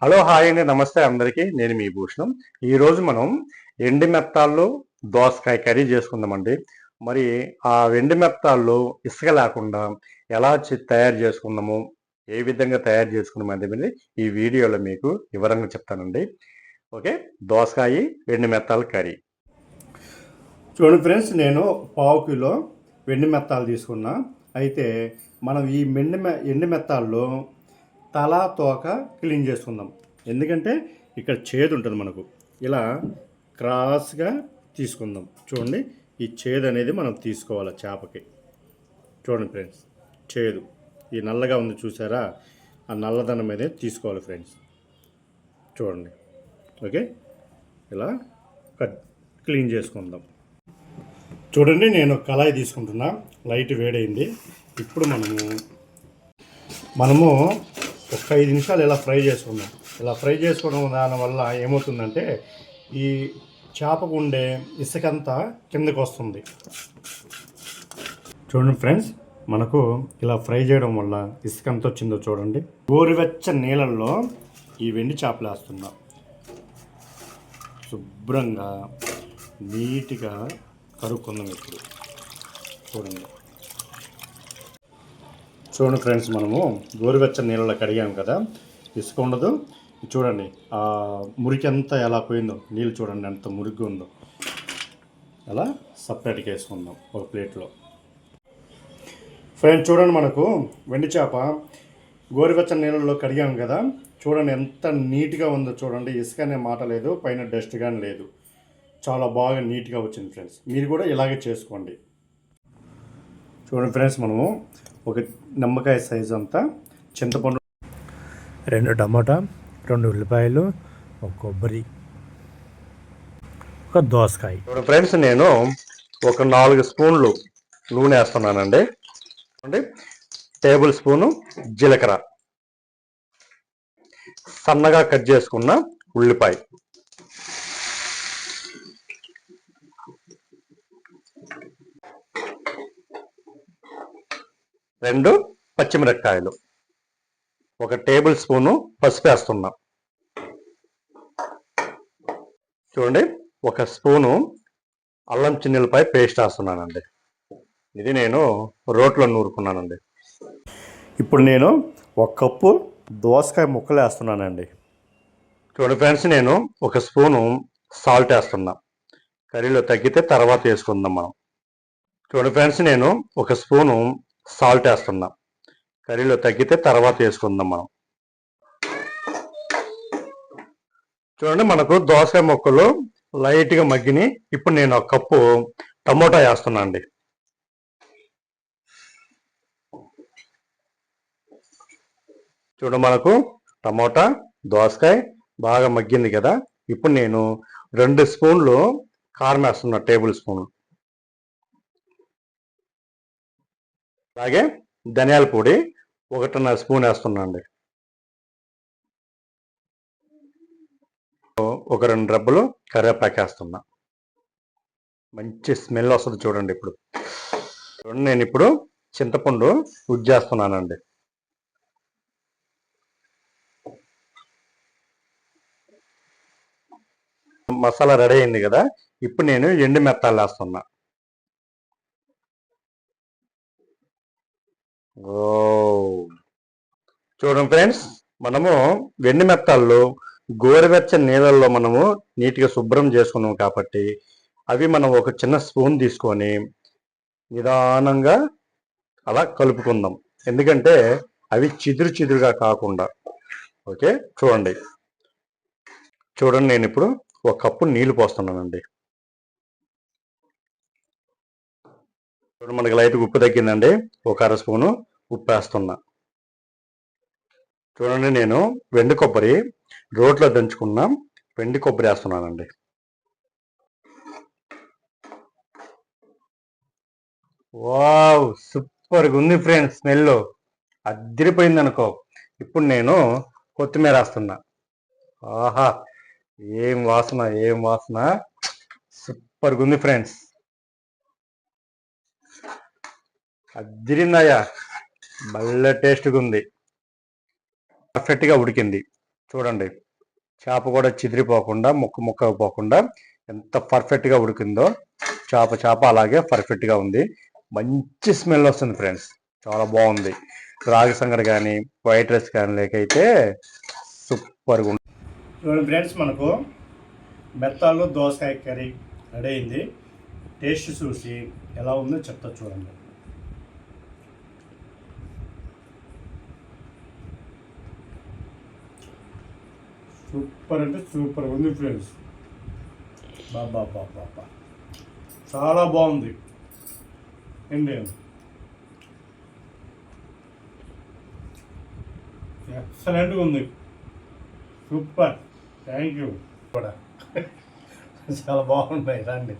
Hello hi అండి. నమస్తే అందరికీ. నేను మీ భూషణం. ఈరోజు మనం ఎండి మెత్తాల్లో దోసకాయ కర్రీ చేసుకుందామండి. మరి ఆ వెండి మెత్తాల్లో ఇసుక లేకుండా ఎలా తయారు చేసుకుందాము? ఏ విధంగా తయారు చేసుకున్నాం అనేది ఈ వీడియోలో మీకు వివరంగా చెప్తానండి. ఓకే దోసకాయ వెండి మెత్తాల కర్రీ. చూడండి ఫ్రెండ్స్ నేను పావు కిలో వెండి మెత్తాలు తీసుకున్నా. అయితే మనం ఈ మెండి మె ఎండి మెత్తాల్లో తల తోక క్లీన్ చేసుకుందాం. ఎందుకంటే ఇక్కడ చేదు ఉంటుంది మనకు. ఇలా క్రాస్గా తీసుకుందాం. చూడండి ఈ చేదు అనేది మనం తీసుకోవాలి చేపకి. చూడండి ఫ్రెండ్స్ చేదు. ఈ నల్లగా ఉంది చూసారా? ఆ నల్లదనం అనేది తీసుకోవాలి ఫ్రెండ్స్. చూడండి ఓకే? ఇలా కట్ క్లీన్ చేసుకుందాం. చూడండి నేను కళాయి తీసుకుంటున్నా. లైట్ వేడైంది. ఇప్పుడు మనము మనము ఒక ఐదు నిమిషాలు ఇలా ఫ్రై చేసుకుందాం ఇలా ఫ్రై చేసుకోవడం దానివల్ల ఏమవుతుందంటే ఈ చేపకు ఉండే ఇసుకంతా కిందకు వస్తుంది చూడండి ఫ్రెండ్స్ మనకు ఇలా ఫ్రై చేయడం వల్ల ఇసుక ఎంత వచ్చిందో చూడండి. గోరువెచ్చ నీళ్ళల్లో ఈ వెండి చేపలు వేస్తున్నాం. శుభ్రంగా నీట్గా కరుక్కుందాం ఇప్పుడు. చూడండి. చూడండి ఫ్రెండ్స్ మనము గోరువెచ్చని నీళ్ళలో కడిగాం కదా. ఇసుక ఉండదు. చూడండి ఆ మురికి అంతా ఎలా పోయిందో నీళ్ళు చూడండి ఎంత మురిగ్గా ఉందో. అలా సపరేట్గా వేసుకుందాం ఒక ప్లేట్లో. ఫ్రెండ్స్ చూడండి మనకు వెండి చేప గోరువెచ్చని నీళ్ళలో కడిగాం కదా. చూడండి ఎంత నీట్గా ఉందో చూడండి. ఇసుక అనే మాట లేదు పైన డస్ట్ కానీ లేదు. చాలా బాగా నీట్గా వచ్చింది ఫ్రెండ్స్. మీరు కూడా ఇలాగే చేసుకోండి. చూడండి ఫ్రెండ్స్ మనము ఒక నిమ్మకాయ సైజు అంతా చింతపండు. రెండు టమాటా రెండు ఉల్లిపాయలు ఒక కొబ్బరి ఒక దోసకాయ. ఇప్పుడు ఫ్రెండ్స్ నేను ఒక నాలుగు స్పూన్లు నూనె వేస్తున్నానండి. అంటే టేబుల్ స్పూను జీలకర్ర. సన్నగా కట్ చేసుకున్న ఉల్లిపాయ. రెండు పచ్చిమిరపకాయలు. ఒక టేబుల్ స్పూను పసుపు వేస్తున్నాం. చూడండి ఒక స్పూను అల్లం చిన్నెలపై పేస్ట్ వేస్తున్నానండి. ఇది నేను రోట్లో నూరుకున్నానండి. ఇప్పుడు నేను ఒక కప్పు దోసకాయ ముక్కలు వేస్తున్నానండి. చూడండి ఫ్రెండ్స్ నేను ఒక స్పూను సాల్ట్ వేస్తున్నా. కర్రీలో తగ్గితే తర్వాత వేసుకుందాం మనం. చూడండి ఫ్రెండ్స్ నేను ఒక స్పూను సాల్ట్ వేస్తున్నాం. కర్రీలో తగ్గితే తర్వాత వేసుకుందాం మనం. చూడండి మనకు దోసకాయ ముక్కలు లైట్గా మగ్గిని. ఇప్పుడు నేను ఒక కప్పు టమోటా వేస్తున్నా అండి చూడండి మనకు టమోటా దోసకాయ బాగా మగ్గింది కదా. ఇప్పుడు నేను రెండు స్పూన్లు కారం వేస్తున్నా టేబుల్ స్పూన్లు. అలాగే ధనియాల పొడి ఒకటిన్నర స్పూన్ వేస్తున్నా అండి ఒక రెండు రబ్బలు కరివేపాకు వేస్తున్నా. మంచి స్మెల్ వస్తుంది చూడండి ఇప్పుడు. చూడండి నేను ఇప్పుడు చింతపండు ఉజ్జేస్తున్నానండి మసాలా రెడీ అయింది కదా ఇప్పుడు నేను ఎండు మెత్తాలు వేస్తున్నా. చూడండి ఫ్రెండ్స్ మనము వెండి మెత్తాల్లో గోరువెచ్చని నీళ్ళల్లో మనము నీట్గా శుభ్రం చేసుకున్నాం కాబట్టి అవి మనం ఒక చిన్న స్పూన్ తీసుకొని నిదానంగా అలా కలుపుకుందాం. ఎందుకంటే అవి చిదురు చిదురుగా కాకుండా. ఓకే చూడండి. చూడండి నేను ఇప్పుడు ఒక కప్పు నీళ్ళు పోస్తున్నానండి. ఇప్పుడు మనకి లైట్ ఉప్పు తగ్గిందండి. ఒక అర స్పూను ఉప్పు వేస్తున్నా. చూడండి నేను వెండి కొబ్బరి రోట్లో దంచుకున్న వెండి కొబ్బరి వేస్తున్నానండి. వావ్! సూపర్గా ఉంది ఫ్రెండ్స్ స్మెల్. అద్దరిపోయింది అనుకో ఇప్పుడు నేను కొత్తిమీర వేస్తున్నా. ఆహా! ఏం వాసన ఏం వాసన. సూపర్గా ఉంది ఫ్రెండ్స్. అద్దరిందయ్యా భలే టేస్ట్గా ఉంది పర్ఫెక్ట్గా ఉడికింది. చూడండి. చేప కూడా చిదిరిపోకుండా ముక్క ముక్క పోకుండా ఎంత పర్ఫెక్ట్గా ఉడికిందో చేప చేప అలాగే పర్ఫెక్ట్గా ఉంది. మంచి స్మెల్ వస్తుంది ఫ్రెండ్స్. చాలా బాగుంది. రాగి సంగటి కానీ వైట్ రైస్ కానీ లేకైతే సూపర్గా ఉంది చూడండి ఫ్రెండ్స్ మనకు మెత్తాలు దోసకాయ కర్రీ రెడీ అయింది. టేస్ట్ చూసి ఎలా ఉందో చెప్తా చూడండి. సూపర్ అంటే సూపర్ ఉంది ఫ్రెండ్స్. బాబా బాబా చాలా బాగుంది. ఏంటి ఎక్సలెంట్గా ఉంది. సూపర్. థ్యాంక్ యూ కూడా చాలా బాగున్నాయి రండి.